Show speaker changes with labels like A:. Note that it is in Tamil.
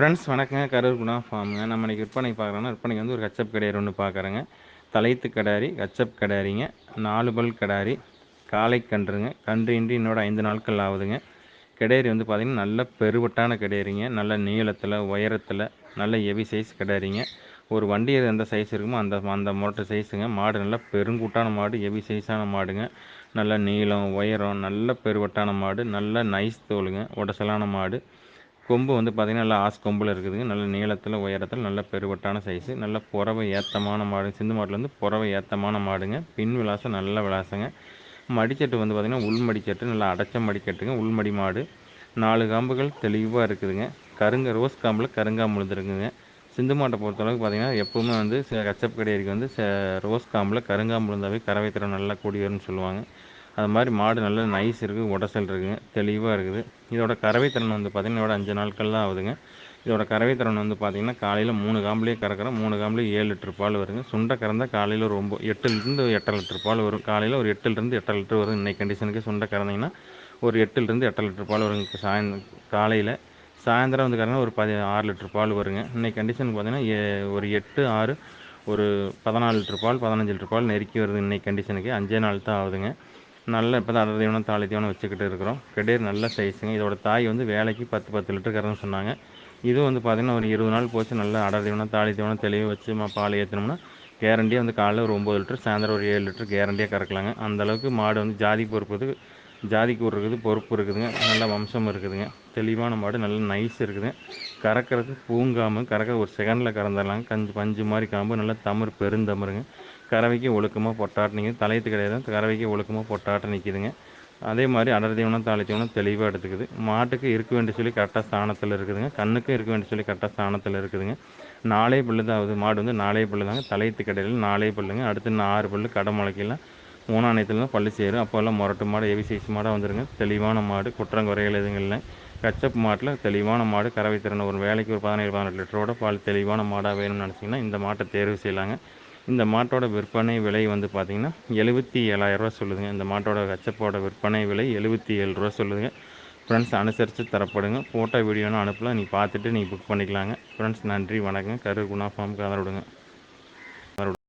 A: ஃப்ரெண்ட்ஸ் வணக்கங்க. கரூர் குணா ஃபார்முங்க. நம்ம இன்றைக்கி விற்பனை பார்க்குறோன்னா விற்பனைக்கு வந்து ஒரு கச்சப் கடையர் ஒன்று பார்க்குறேங்க. தலைத்து கடாரி கச்சப் கடாரிங்க நாலு பல் கடாரி காலை கன்றுங்க. கன்று இன்றி என்னோட ஐந்து நாட்கள் ஆகுதுங்க. கிடேரி வந்து பார்த்திங்கன்னா நல்ல பெருவட்டான கிடேரிங்க நல்ல நீளத்தில் உயரத்தில் நல்ல ஹெவி சைஸ் கிடாரிங்க ஒரு வண்டி எந்த சைஸ் இருக்குமோ அந்த அந்த மோட்டர் சைஸுங்க மாடு நல்லா பெருங்கூட்டான மாடு ஹெவி சைஸான மாடுங்க. நல்ல நீளம் உயரம் நல்ல பெருவட்டான மாடு நல்ல நைஸ் தோலுங்க உடசலான மாடு. கொம்பு வந்து பார்த்திங்கன்னா நல்லா ஆஸ் கொம்பில் இருக்குதுங்க நல்ல நீளத்தில் உயரத்தில் நல்ல பெருவட்டான சைஸு நல்ல புறவை ஏத்தமான மாடு சிந்து மாட்டில் வந்து புறவை ஏத்தமான மாடுங்க. பின் விலாசம் நல்ல விலாசங்க. மடிச்சட்டு வந்து பார்த்திங்கன்னா உள்மடிச்சட்டு நல்லா அடைச்ச மடிக்கட்டுங்க உள்மடி மாடு. நாலு காம்புகள் தெளிவாக இருக்குதுங்க. கருங்க ரோஸ் காம்பில் கருங்காம்பு விழுந்துருக்குங்க சிந்து மாட்டை பொறுத்தளவுக்கு பார்த்திங்கன்னா எப்போவுமே வந்து கச்சப் கடையரிக்கு வந்து ரோஸ் காம்பில் கருங்காம்பு விழுந்தாவே கறவை திறன் நல்லா கூடி வரும்னு சொல்லுவாங்க. அது மாதிரி மாடு நல்ல நைஸ் இருக்குது உடசல் இருக்குதுங்க தெளிவாக இருக்குது. இதோட கறவை திறன் வந்து பார்த்திங்கன்னா இதோட அஞ்சு நாட்கள் தான் ஆகுதுங்க. இதோட கறவை திறன் வந்து பார்த்திங்கன்னா காலையில் மூணு காம்புலேயே கறக்கிறோம் மூணு காம்புலேயே ஏழு லிட்டர் பால் வருங்க. சுண்டை கறந்தால் காலையில் ஒரு ஒம்பது எட்டுலேருந்து எட்டரை லிட்டர் பால் வரும். காலையில் ஒரு எட்டுலேருந்து எட்டரை லிட்டர் வரும். இன்னைக்கு கண்டிஷனுக்கு சுண்டை கறந்தீங்கன்னா ஒரு எட்டுலேருந்து எட்டரை லிட்டர் பால் வருங்க. சாயந்தரம் காலையில் சாயந்தரம் வந்து கறந்தால் ஒரு பதி ஆறு லிட்டர் பால் வருங்க. இன்னைக்கு கண்டிஷனுக்கு பார்த்திங்கன்னா ஒரு எட்டு ஆறு ஒரு பதினாலு லிட்டர் பால் பதினஞ்சு லிட்டர் பால் நெருக்கி வருது. இன்னைக்கு கண்டிஷனுக்கு அஞ்சே நாள் தான் ஆகுதுங்க. நல்ல இப்போ தான் அடர் தீவனம் தாலி தீவனம் வச்சுக்கிட்டு இருக்கிறோம். கெடேர் நல்ல சைஸுங்க இதோட தாய் வந்து வேலைக்கு பத்து பத்து லிட்டர் கறன்னு சொன்னாங்க. இதுவும் வந்து பார்த்திங்கன்னா ஒரு இருபது நாள் போச்சு. நல்லா அடர் தீவனம் தாலி தீவனம் தெளிவு வச்சு பால் ஏற்றினோம்னா கேரண்டியாக வந்து காலையில் ஒரு ஒம்பது லிட்டர் சாயந்தரம் ஒரு ஏழு லிட்டர் கேரண்டியாக கறக்கலாங்க. அந்தளவுக்கு மாடு வந்து ஜாதி பொறுப்பு ஜாதிக்கு இருக்குது பொறுப்பு இருக்குதுங்க. நல்ல வம்சம் இருக்குதுங்க. தெளிவான மாடு நல்ல நைஸ் இருக்குதுங்க. கறக்கிறது பூங்காம்பு கறக்க ஒரு செகண்டில் கறந்துடலாங்க. கஞ்சி பஞ்சு மாதிரி காம்பு நல்லா தமிழ் பெருந்தமருங்க கறவைக்கு ஒழுக்கமாக பொட்டாட்டு நிற்குது தலையத்து கிடையாது. கறவைக்கு ஒழுக்கமாக பொட்டாட்டு நிற்கிதுங்க அதே மாதிரி அடர் தீவனம் தாளி தீவனம் தெளிவாக எடுத்துக்குது. மாட்டுக்கு இருக்க வேண்டிய சொல்லி கரெக்டாக ஸ்தானத்தில் இருக்குதுங்க. கண்ணுக்கும் இருக்க வேண்டிய சொல்லி கரெக்டாக ஸ்தானத்தில் இருக்குதுங்க. நாலே பல்லு தான் ஆகுது. மாடு வந்து நாலே பல்லு தாங்க. தலையத்து கடையில் நாலே பல்லுங்க. அடுத்து ஆறு பல்லு கடை முளைக்கலாம் மூணாம் நேரத்தில் தான் பல்லு சேரும். அப்போல்லாம் முரட்டு மாடு எவி சைஸ் மாடாக வந்துருங்க. தெளிவான மாடு குற்றங்குறைகள் எதுவும் இல்லை. கச்சப் மாட்டில் தெளிவான மாடு கறவை திறன் ஒரு வேலைக்கு ஒரு பதினேழு பதினெட்டு லிட்டரோட பால் தெளிவான மாடாக வேணும்னு நினச்சிங்கன்னா இந்த மாட்டை தேர்வு செய்யலாங்க. இந்த மாட்டோட விற்பனை விலை வந்து பார்த்திங்கன்னா எழுபத்தி ஏழாயிரரூவா சொல்லுதுங்க. இந்த மாட்டோட கச்சப்போட விற்பனை விலை எழுபத்தி ஏழு ரூபா சொல்லுதுங்க. ஃப்ரெண்ட்ஸ் அனுசரித்து தரப்படுங்க. ஃபோட்டோ வீடியோன்னு அனுப்பலாம் நீங்கள் பார்த்துட்டு நீங்கள் புக் பண்ணிக்கலாங்க. ஃப்ரெண்ட்ஸ் நன்றி வணக்கம். கரு குணா ஃபார்முக்கு ஆதரவுடுங்க